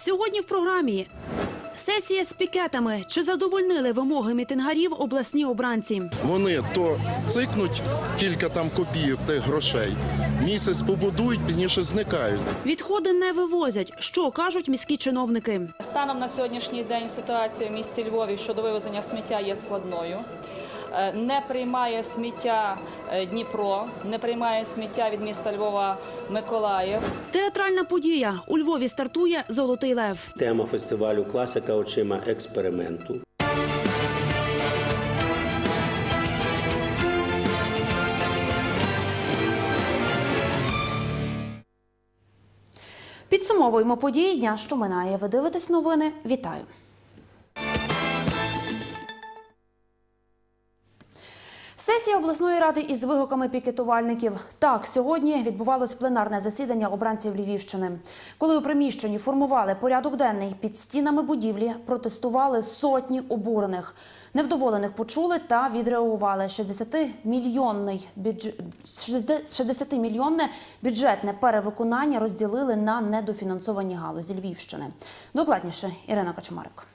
Сьогодні в програмі сесія з пікетами. Чи задовольнили вимоги мітингарів обласні обранці? Вони то цикнуть кілька там копійок тих грошей, місяць побудують, пізніше зникають. Відходи не вивозять. Що кажуть міські чиновники? Станом на сьогоднішній день ситуація в місті Львові щодо вивезення сміття є складною. Е, Не приймає сміття е, Дніпро, не приймає сміття від міста Львова Миколаїв. Театральна подія у Львові стартує Золотий лев. Тема фестивалю Класика очима експерименту. Підсумовуємо події дня, що минає. Ви дивитесь новини. Вітаю. Сесія обласної ради із вигуками пікетувальників. Так, сьогодні відбувалось пленарне засідання обранців Львівщини. Коли у приміщенні формували порядок денний, під стінами будівлі протестували сотні обурених. Невдоволених почули та відреагували. 60-мільйонний бюдж... 60-мільйонне бюджетне перевиконання розділили на недофінансовані галузі Львівщини. Докладніше Ірина Качмарик.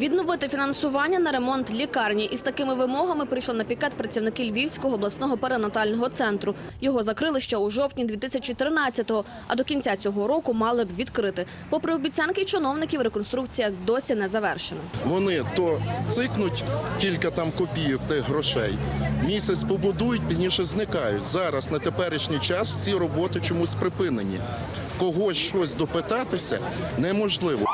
Відновити фінансування на ремонт лікарні із такими вимогами прийшли на пікет працівники Львівського обласного перинатального центру. Його закрили ще у жовтні 2013-го, а до кінця цього року мали б відкрити. Попри обіцянки чиновників, реконструкція досі не завершена. Вони то цикнуть кілька там копійок тих грошей, місяць побудують, пізніше зникають. Зараз на теперішній час ці роботи чомусь припинені. Когось щось допитатися неможливо.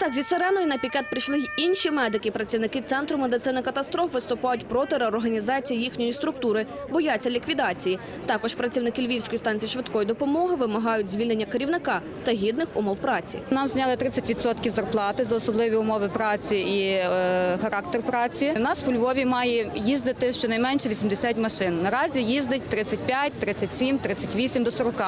Так зі сиреною на пікет прийшли й інші медики. Працівники центру медицини катастроф виступають проти реорганізації їхньої структури, бояться ліквідації. Також працівники Львівської станції швидкої допомоги вимагають звільнення керівника та гідних умов праці. Нам зняли 30% зарплати за особливі умови праці і е, характер праці. У нас у Львові має їздити щонайменше 80 машин. Наразі їздить 35, 37, 38 до 40.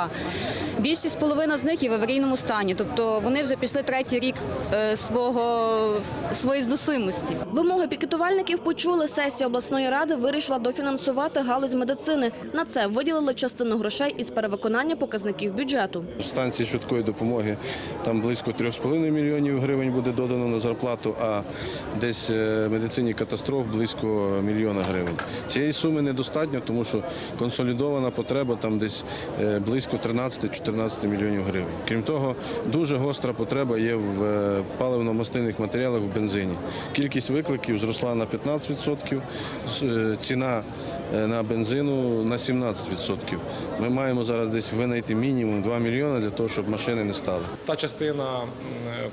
Більшість половина з них є в аварійному стані, тобто вони вже пішли третій рік е, свого своєї зносимості. Вимоги пікетувальників почули. Сесія обласної ради вирішила дофінансувати галузь медицини. На це виділили частину грошей із перевиконання показників бюджету. станції швидкої допомоги там близько 3,5 мільйонів гривень буде додано на зарплату, а десь е, медицині катастроф близько мільйона гривень. Цієї суми недостатньо, тому що консолідована потреба там десь е, близько 13-14 мільйонів гривень. Крім того, дуже гостра потреба є в е, паливно-мастильних матеріалах в бензині. Кількість викликів зросла на 15%, е, ціна е, на бензину на 17%. Ми маємо зараз десь винайти мінімум 2 мільйони для того, щоб машини не стали. та частина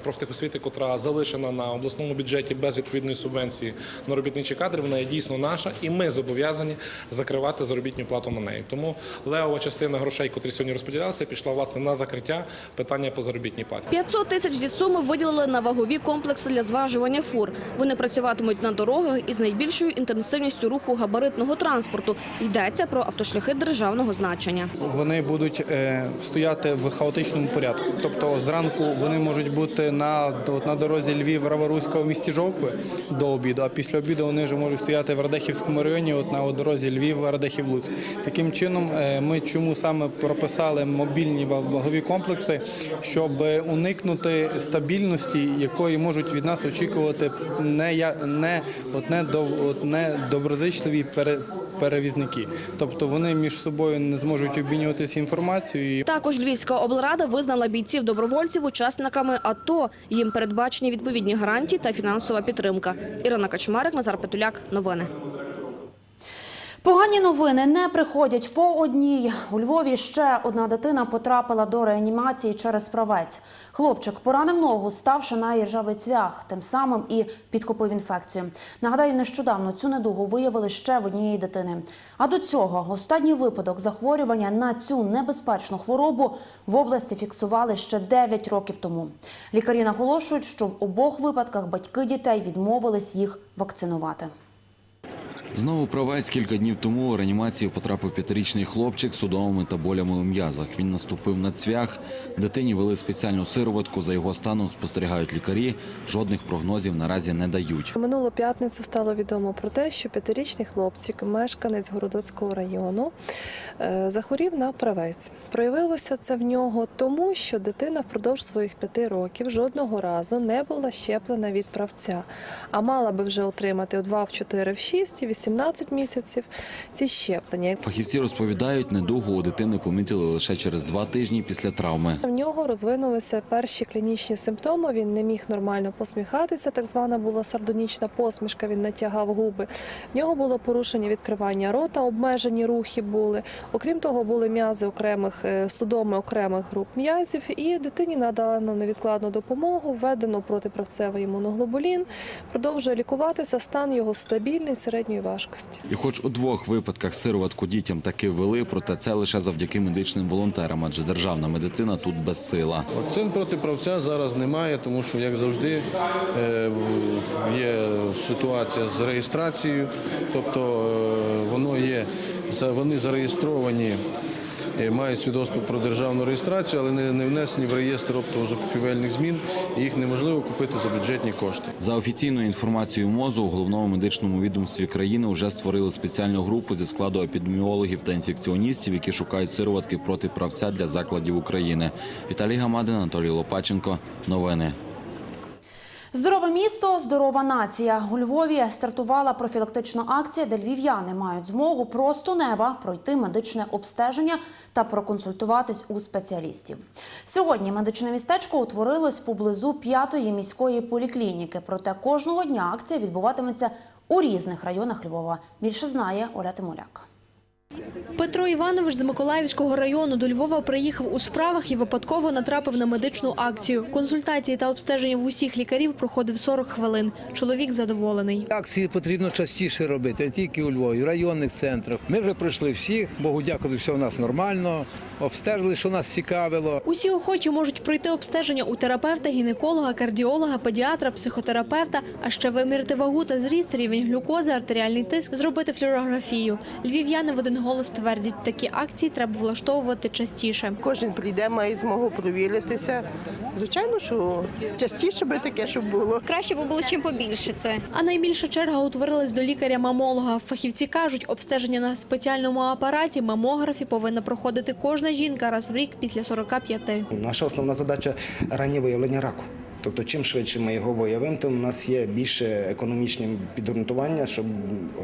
профтехосвіти, котра залишена на обласному бюджеті без відповідної субвенції на робітничі кадри, вона є дійсно наша, і ми зобов'язані закривати заробітну плату на неї. Тому левова частина грошей, котрі сьогодні розподілялися, пішла власне на закриття питання по заробітній платі. 500 тисяч зі суми виділили на вагові комплекси для зважування фур. Вони працюватимуть на дорогах із найбільшою інтенсивністю руху габаритного транспорту. Йдеться про автошляхи державного значення. Вони будуть е, стояти в хаотичному порядку. Тобто зранку вони можуть бути на, от на дорозі Львів Раворуська в місті Жовкви до обіду, а після обіду вони вже можуть стояти в Радехівському районі, от на дорозі Львів Радехів Луцьк. Таким чином, е, ми чому саме прописали мобільні вагові комплекси, щоб уникнути стабільності, якої можуть від нас очікувати не я не от не от не доброзичливі пере, перевізники. Тобто вони між собою не зможуть обмінюватися інформацією. Також Львівська облрада визнала бійців добровольців учасниками АТО. Їм передбачені відповідні гарантії та фінансова підтримка. Ірина Качмарик, Назар Петуляк. Новини. Погані новини не приходять по одній. У Львові ще одна дитина потрапила до реанімації через правець. Хлопчик поранив ногу, ставши на іржавий цвях, тим самим і підхопив інфекцію. Нагадаю, нещодавно цю недугу виявили ще в однієї дитини. А до цього останній випадок захворювання на цю небезпечну хворобу в області фіксували ще 9 років тому. Лікарі наголошують, що в обох випадках батьки дітей відмовились їх вакцинувати. Знову правець кілька днів тому у реанімацію потрапив п'ятирічний хлопчик з судомими та болями у м'язах. Він наступив на цвях. Дитині вели спеціальну сироватку. За його станом спостерігають лікарі. Жодних прогнозів наразі не дають. Минулу п'ятницю стало відомо про те, що п'ятирічний хлопчик, мешканець Городоцького району, е, захворів на правець. Проявилося це в нього тому, що дитина впродовж своїх п'яти років жодного разу не була щеплена від правця, а мала би вже отримати у 2, в 4, в 6 і 18 місяців ці щеплення. Фахівці розповідають, недугу у дитини помітили лише через два тижні після травми. В нього розвинулися перші клінічні симптоми. Він не міг нормально посміхатися. Так звана була сардонічна посмішка. Він натягав губи. В нього було порушення відкривання рота, обмежені рухи були. Окрім того, були м'язи окремих е, судоми окремих груп м'язів. І дитині надано невідкладну допомогу. Введено протиправцевий імуноглобулін. Продовжує лікуватися. Стан його стабільний середньої важкості. І хоч у двох випадках сироватку дітям таки ввели, проте це лише завдяки медичним волонтерам, адже державна медицина тут безсила. Вакцин проти правця зараз немає, тому що, як завжди, е, є ситуація з реєстрацією, тобто е, воно є, за- вони зареєстровані. Е, Мають свідоцтво про державну реєстрацію, але не, не внесені в реєстр оптово-закупівельних змін, і їх неможливо купити за бюджетні кошти. За офіційною інформацією МОЗу, у головному медичному відомстві країни вже створили спеціальну групу зі складу епідеміологів та інфекціоністів, які шукають сироватки проти правця для закладів України. Віталій Гамадин, Анатолій Лопаченко. Новини. Здорове місто, здорова нація. У Львові стартувала профілактична акція, де львів'яни мають змогу просто неба пройти медичне обстеження та проконсультуватись у спеціалістів. Сьогодні медичне містечко утворилось поблизу п'ятої міської поліклініки. Проте кожного дня акція відбуватиметься у різних районах Львова. Більше знає Оля Тимуляк. Петро Іванович з Миколаївського району до Львова приїхав у справах і випадково натрапив на медичну акцію. Консультації та обстеження в усіх лікарів проходив 40 хвилин. Чоловік задоволений. Акції потрібно частіше робити, не тільки у Львові, в районних центрах. Ми вже пройшли всіх, Богу дякувати, все у нас нормально. Обстежили, що нас цікавило. Усі охочі можуть пройти обстеження у терапевта, гінеколога, кардіолога, педіатра, психотерапевта, а ще виміряти вагу та зріст, рівень глюкози, артеріальний тиск, зробити флюорографію. Львів'яни в один голос твердять, такі акції треба влаштовувати частіше. Кожен прийде, має змогу провіритися. Звичайно, що частіше би таке, щоб було. Краще б було чим побільше це. А найбільша черга утворилась до лікаря-мамолога. Фахівці кажуть, обстеження на спеціальному апараті мамографі повинна проходити кожна жінка раз в рік після 45. Наша основна задача раннє виявлення раку. Тобто, чим швидше ми його виявимо, тим у нас є більше економічне підґрунтування, щоб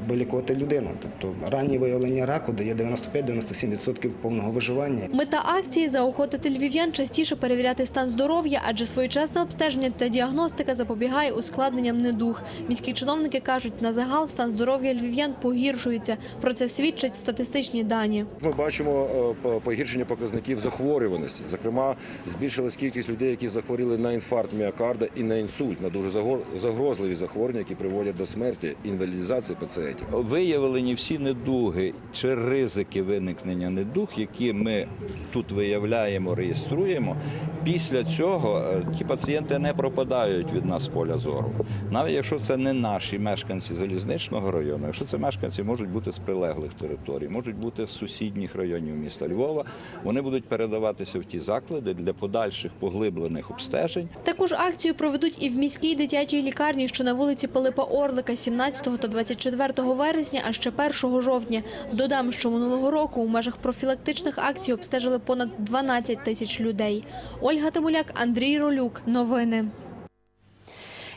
вилікувати людину. Тобто раннє виявлення раку дає 95-97% повного виживання. Мета акції заохотити львів'ян частіше перевіряти стан здоров'я, адже своєчасне обстеження та діагностика запобігає ускладненням недуг. Міські чиновники кажуть, на загал стан здоров'я львів'ян погіршується. Про це свідчать статистичні дані. Ми бачимо е, погіршення показників захворюваності. Зокрема, збільшилась кількість людей, які захворіли на інфаркт міокарда і на інсульт, на дуже загор- загрозливі захворювання, які приводять до смерті, інвалідизації пацієнтів. Виявлені всі недуги чи ризики виникнення недуг, які ми тут виявляємо, реєструємо. Після цього е, ті пацієнти не пропадають від нас з поля зору. Навіть якщо це не наші мешканці залізничного району, якщо це мешканці можуть бути з прилеглих територій, можуть бути з сусідніх районів міста Львова, вони будуть передаватися в ті заклади для подальших поглиблених обстежень. Також акцію проведуть і в міській дитячій лікарні, що на вулиці Пилипа Орлика 17 та 24 вересня, а ще 1 жовтня. Додам, що минулого року у межах профілактичних акцій обстежили понад 12 тисяч людей. Ольга Тимуляк, Андрій Ролюк. Новини.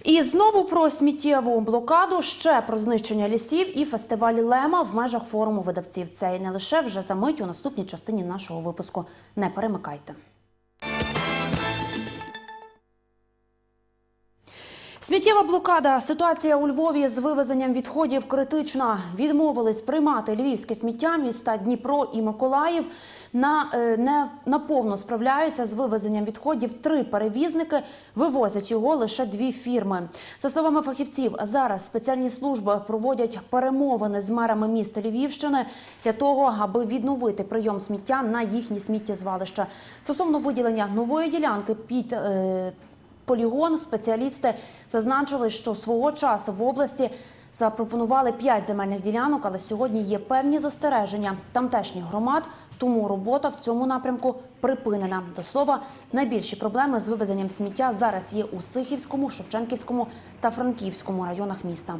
І знову про сміттєву блокаду, ще про знищення лісів і фестиваль Лема в межах форуму видавців. Це і не лише вже за мить у наступній частині нашого випуску. Не перемикайте. Сміттєва блокада. Ситуація у Львові з вивезенням відходів критична. Відмовились приймати львівське сміття міста Дніпро і Миколаїв. На е, не наповно справляються з вивезенням відходів три перевізники. Вивозять його лише дві фірми. За словами фахівців, зараз спеціальні служби проводять перемовини з мерами міста Львівщини для того, аби відновити прийом сміття на їхні сміттєзвалища. Стосовно виділення нової ділянки під е, полігон спеціалісти зазначили, що свого часу в області Запропонували п'ять земельних ділянок, але сьогодні є певні застереження тамтешніх громад, тому робота в цьому напрямку припинена. До слова, найбільші проблеми з вивезенням сміття зараз є у Сихівському, Шевченківському та Франківському районах міста.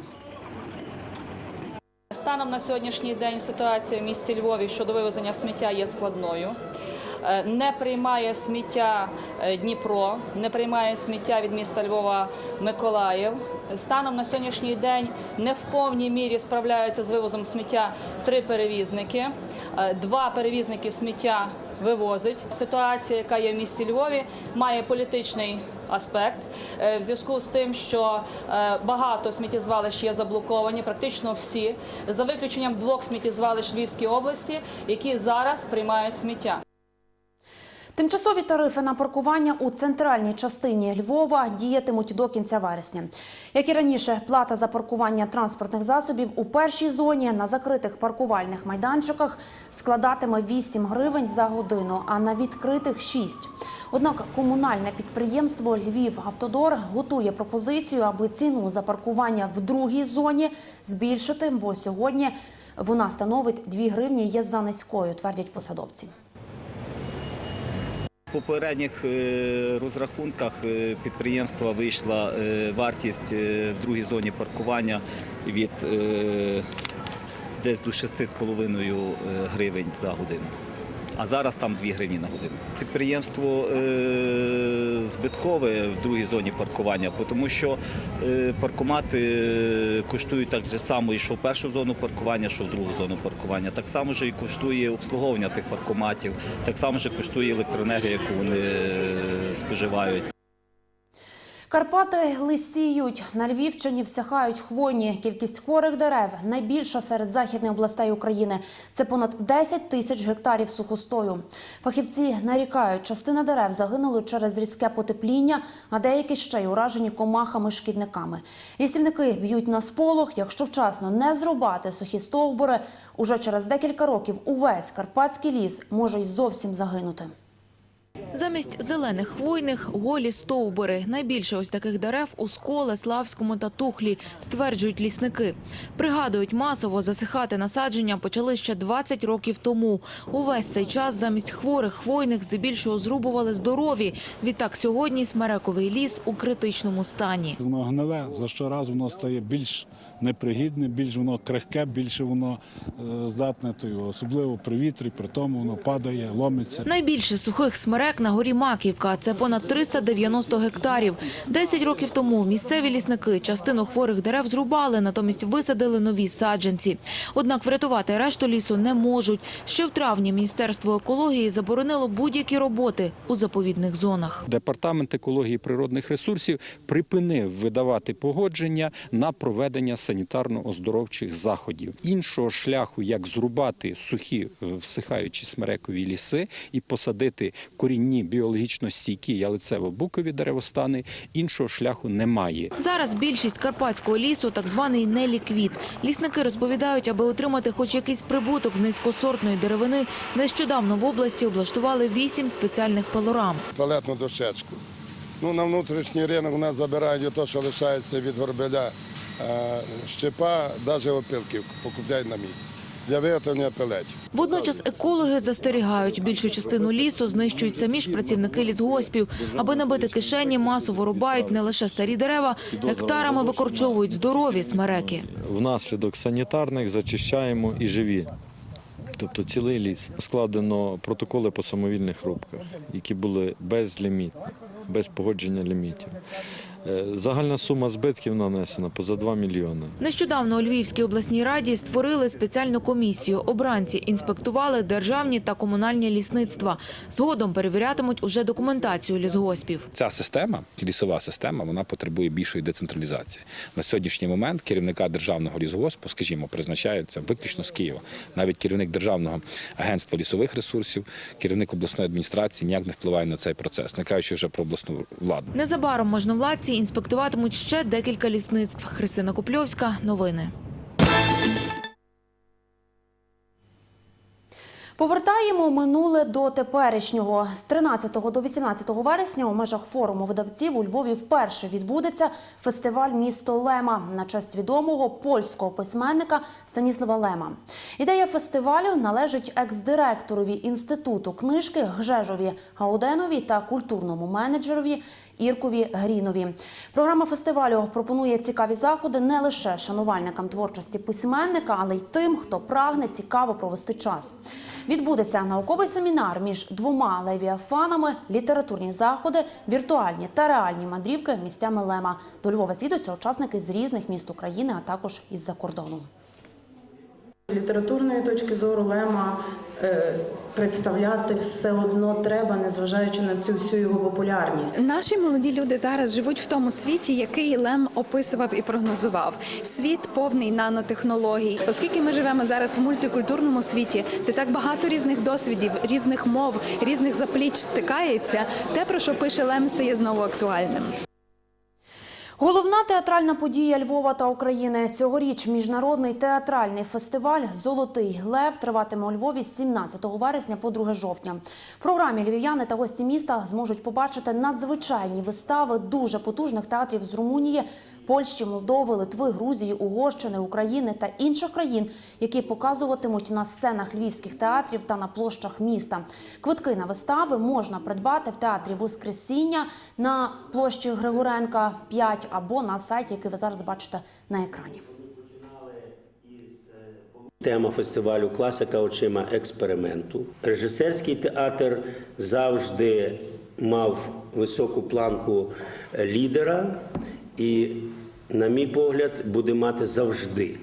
Станом на сьогоднішній день ситуація в місті Львові щодо вивезення сміття є складною. Е, Не приймає сміття е, Дніпро, не приймає сміття від міста Львова Миколаїв. Станом на сьогоднішній день не в повній мірі справляються з вивозом сміття три перевізники. Е, Два перевізники сміття вивозить. Ситуація, яка є в місті Львові, має політичний аспект в зв'язку з тим, що багато сміттєзвалищ є заблоковані, практично всі, за виключенням двох сміттєзвалищ Львівській області, які зараз приймають сміття. Тимчасові тарифи на паркування у центральній частині Львова діятимуть до кінця вересня. Як і раніше, плата за паркування транспортних засобів у першій зоні на закритих паркувальних майданчиках складатиме 8 гривень за годину, а на відкритих 6. Однак комунальне підприємство Львів-Автодор готує пропозицію, аби ціну за паркування в другій зоні збільшити, бо сьогодні вона становить 2 гривні є за низькою, твердять посадовці. В попередніх е, розрахунках е, підприємства вийшла е, вартість в другій зоні паркування від десь до 6,5 гривень за годину. А зараз там 2 гривні на годину. Підприємство е, збиткове в другій зоні паркування, тому що е, паркомати е, коштують так же само, і що в першу зону паркування, що в другу зону паркування. Так само ж і коштує обслуговування тих паркоматів, так само ж коштує електроенергія, яку вони е, споживають. Карпати лисіють. На Львівщині всяхають хвойні. Кількість хворих дерев найбільша серед західних областей України. Це понад 10 тисяч гектарів сухостою. Фахівці нарікають, частина дерев загинули через різке потепління, а деякі ще й уражені комахами-шкідниками. Лісівники б'ють на сполох. Якщо вчасно не зрубати сухі стовбури, уже через декілька років увесь карпатський ліс може й зовсім загинути. Замість зелених хвойних – голі стовбури. Найбільше ось таких дерев у Сколе, Славському та Тухлі, стверджують лісники. Пригадують, масово засихати насадження почали ще 20 років тому. Увесь цей час замість хворих хвойних здебільшого зрубували здорові. Відтак сьогодні смерековий ліс у критичному стані. Воно гниле, за щораз воно стає більш непригідне, більш воно крихке, більше воно е, здатне, то його, особливо при вітрі, при тому воно падає, ломиться. Найбільше сухих смерек на горі Маківка – це понад 390 гектарів. Десять років тому місцеві лісники частину хворих дерев зрубали, натомість висадили нові саджанці. Однак врятувати решту лісу не можуть. Ще в травні Міністерство екології заборонило будь-які роботи у заповідних зонах. Департамент екології природних ресурсів припинив видавати погодження на проведення санітарно-оздоровчих заходів. Іншого шляху, як зрубати сухі е, всихаючі смерекові ліси і посадити корінні біологічно стійкі ялицево-букові деревостани, іншого шляху немає. Зараз більшість карпатського лісу – так званий неліквід. Лісники розповідають, аби отримати хоч якийсь прибуток з низькосортної деревини, нещодавно в області облаштували вісім спеціальних пилорам. палетну дощечку. Ну, на внутрішній ринок у нас забирають те, що лишається від горбеля щепа, навіть опилки покупляють на місці для виготовлення пелетів. Водночас екологи застерігають, більшу частину лісу знищують самі ж працівники лісгоспів. Аби набити кишені, масово рубають не лише старі дерева, гектарами викорчовують здорові смереки. Внаслідок санітарних зачищаємо і живі. Тобто цілий ліс. Складено протоколи по самовільних рубках, які були безлімітні, без погодження лімітів. Е, Загальна сума збитків нанесена поза 2 мільйони. Нещодавно у Львівській обласній раді створили спеціальну комісію. Обранці інспектували державні та комунальні лісництва. Згодом перевірятимуть уже документацію лісгоспів. Ця система, лісова система, вона потребує більшої децентралізації. На сьогоднішній момент керівника державного лісгоспу, скажімо, призначається виключно з Києва. Навіть керівник державного агентства лісових ресурсів, керівник обласної адміністрації ніяк не впливає на цей процес, не кажучи вже про обласну владу. Незабаром можновладці інспектуватимуть ще декілька лісництв. Христина Купльовська. Новини. Повертаємо минуле до теперішнього. З 13 до 18 вересня у межах форуму видавців у Львові вперше відбудеться фестиваль Місто Лема на честь відомого польського письменника Станіслава Лема. Ідея фестивалю належить екс-директорові інституту книжки Гжежові Гауденові та культурному менеджерові Іркові Грінові. Програма фестивалю пропонує цікаві заходи не лише шанувальникам творчості письменника, але й тим, хто прагне цікаво провести час. Відбудеться науковий семінар між двома левіафанами, літературні заходи, віртуальні та реальні мандрівки місцями Лема. До Львова з'їдуться учасники з різних міст України, а також із-за кордону. Літературної точки зору Лема е, представляти все одно треба, незважаючи на цю всю його популярність. Наші молоді люди зараз живуть в тому світі, який Лем описував і прогнозував. Світ повний нанотехнологій. Оскільки ми живемо зараз в мультикультурному світі, де так багато різних досвідів, різних мов, різних запліч стикається, те, про що пише Лем, стає знову актуальним. Головна театральна подія Львова та України цьогоріч міжнародний театральний фестиваль Золотий Лев триватиме у Львові з 17 вересня по 2 жовтня. В програмі львів'яни та гості міста зможуть побачити надзвичайні вистави дуже потужних театрів з Румунії, Польщі, Молдови, Литви, Грузії, Угорщини, України та інших країн, які показуватимуть на сценах львівських театрів та на площах міста. Квитки на вистави можна придбати в театрі Воскресіння на площі Григоренка 5 або на сайті, який ви зараз бачите на екрані. Тема фестивалю Класика очима експерименту. Режисерський театр завжди мав високу планку лідера і, на мій погляд, буде мати завжди.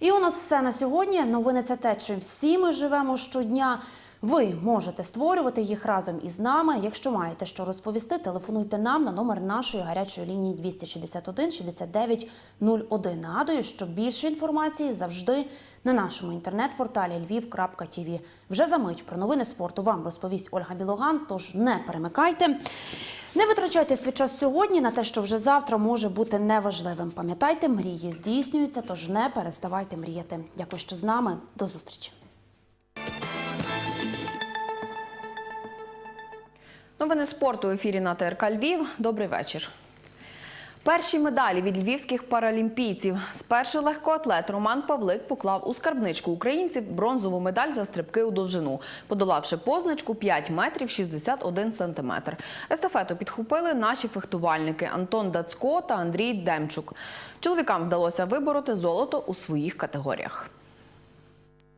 І у нас все на сьогодні. Новини це те, чим всі ми живемо щодня. Ви можете створювати їх разом із нами. Якщо маєте що розповісти, телефонуйте нам на номер нашої гарячої лінії 261 69 01. Нагадую, що більше інформації завжди на нашому інтернет-порталі lviv.tv. Вже за мить про новини спорту вам розповість Ольга Білоган. Тож не перемикайте. Не витрачайте свій час сьогодні на те, що вже завтра може бути неважливим. Пам'ятайте, мрії здійснюються, тож не переставайте мріяти. Дякую, що з нами. До зустрічі. Новини спорту в ефірі на ТРК Львів. Добрий вечір. Перші медалі від львівських паралімпійців. Спершу легкоатлет Роман Павлик поклав у скарбничку українців бронзову медаль за стрибки у довжину, подолавши позначку 5 метрів 61 сантиметр. Естафету підхопили наші фехтувальники Антон Дацько та Андрій Демчук. Чоловікам вдалося вибороти золото у своїх категоріях.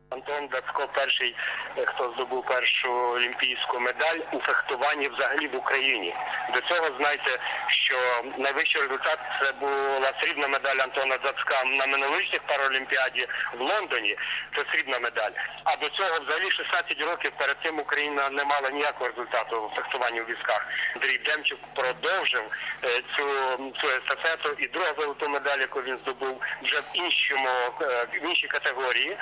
Антон Дацько перший, е, хто здобув першу олімпійську медаль у фехтуванні взагалі в Україні. До цього знаєте, що найвищий результат це була срібна медаль Антона Дацька на минулорічній паралімпіаді в Лондоні. Це срібна медаль. А до цього взагалі 16 років перед цим Україна не мала ніякого результату у фехтуванні у візках. Андрій Демчук продовжив е, цю, цю естафету і друга золоту медаль, яку він здобув вже в іншому е, в іншій категорії.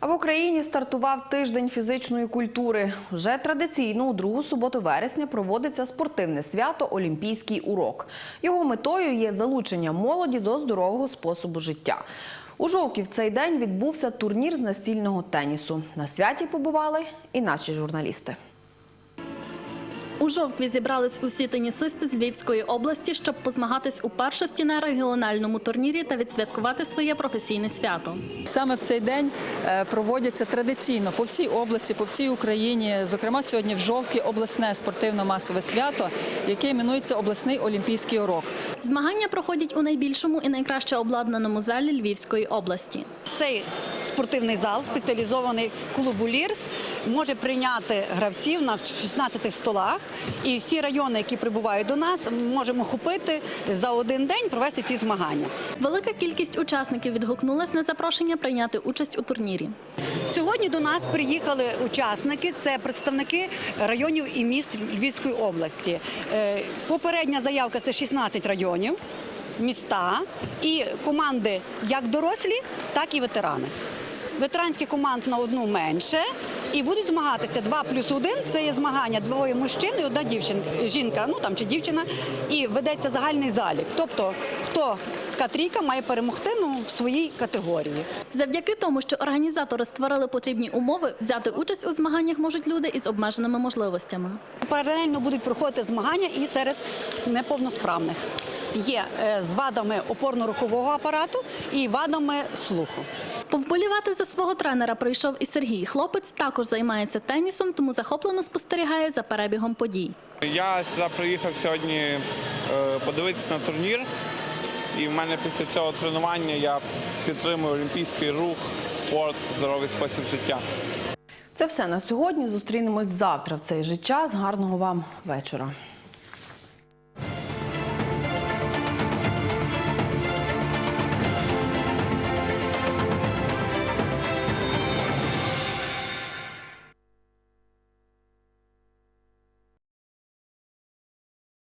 А в Україні стартував тиждень фізичної культури. Вже традиційно у другу суботу вересня проводиться спортивне свято Олімпійський урок. Його метою є залучення молоді до здорового способу життя. У жовтні в цей день відбувся турнір з настільного тенісу. На святі побували і наші журналісти. У жовтні зібрались усі тенісисти з Львівської області, щоб позмагатись у першості на регіональному турнірі та відсвяткувати своє професійне свято. Саме в цей день е, проводяться традиційно по всій області, по всій Україні. Зокрема, сьогодні в жовтні обласне спортивно-масове свято, яке іменується обласний олімпійський урок. Змагання проходять у найбільшому і найкраще обладнаному залі Львівської області. Цей спортивний зал, спеціалізований клубу Лірс, може прийняти гравців на 16 столах. І всі райони, які прибувають до нас, можемо хопити за один день провести ці змагання. Велика кількість учасників відгукнулась на запрошення прийняти участь у турнірі. Сьогодні до нас приїхали учасники, це представники районів і міст Львівської області. Е, Попередня заявка це 16 районів, міста і команди як дорослі, так і ветерани. Ветеранських команд на одну менше. І будуть змагатися 2 плюс 1 – це є змагання двоє мужчин і одна дівчинка, жінка, ну там чи дівчина, і ведеться загальний залік. Тобто, хто така трійка має перемогти ну, в своїй категорії. Завдяки тому, що організатори створили потрібні умови, взяти участь у змаганнях можуть люди із обмеженими можливостями. Паралельно будуть проходити змагання і серед неповносправних. Є е, з вадами опорно-рухового апарату і вадами слуху. Повболівати за свого тренера прийшов і Сергій. Хлопець також займається тенісом, тому захоплено спостерігає за перебігом подій. Я сюди приїхав сьогодні е, подивитися на турнір. І в мене після цього тренування я підтримую олімпійський рух, спорт, здоровий спосіб життя. Це все на сьогодні. Зустрінемось завтра в цей же час. Гарного вам вечора.